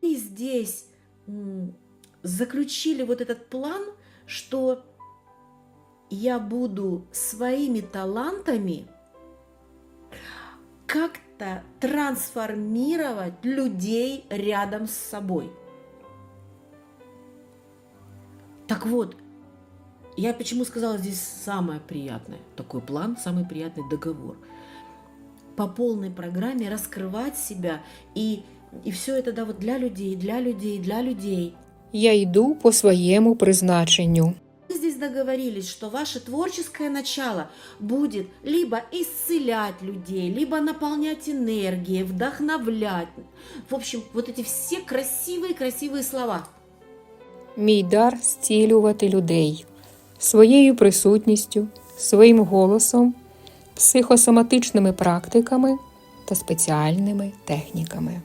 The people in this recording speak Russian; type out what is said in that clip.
И здесь заключили вот этот план, что я буду своими талантами как-то трансформировать людей рядом с собой. Так вот, я почему сказала здесь самое приятное, такой план, самый приятный договор. По полной программе раскрывать себя и, и все это да, вот для людей, для людей, для людей. Я йду по своєму призначенню. Мы здесь договорились, что ваше творческое начало будет либо исцелять людей, либо наполнять энергией, вдохновлять. В общем, вот эти все красивые-красивые слова. Мій дар зцілювати людей своєю присутністю, своїм голосом, психосоматичними практиками та спеціальними техніками.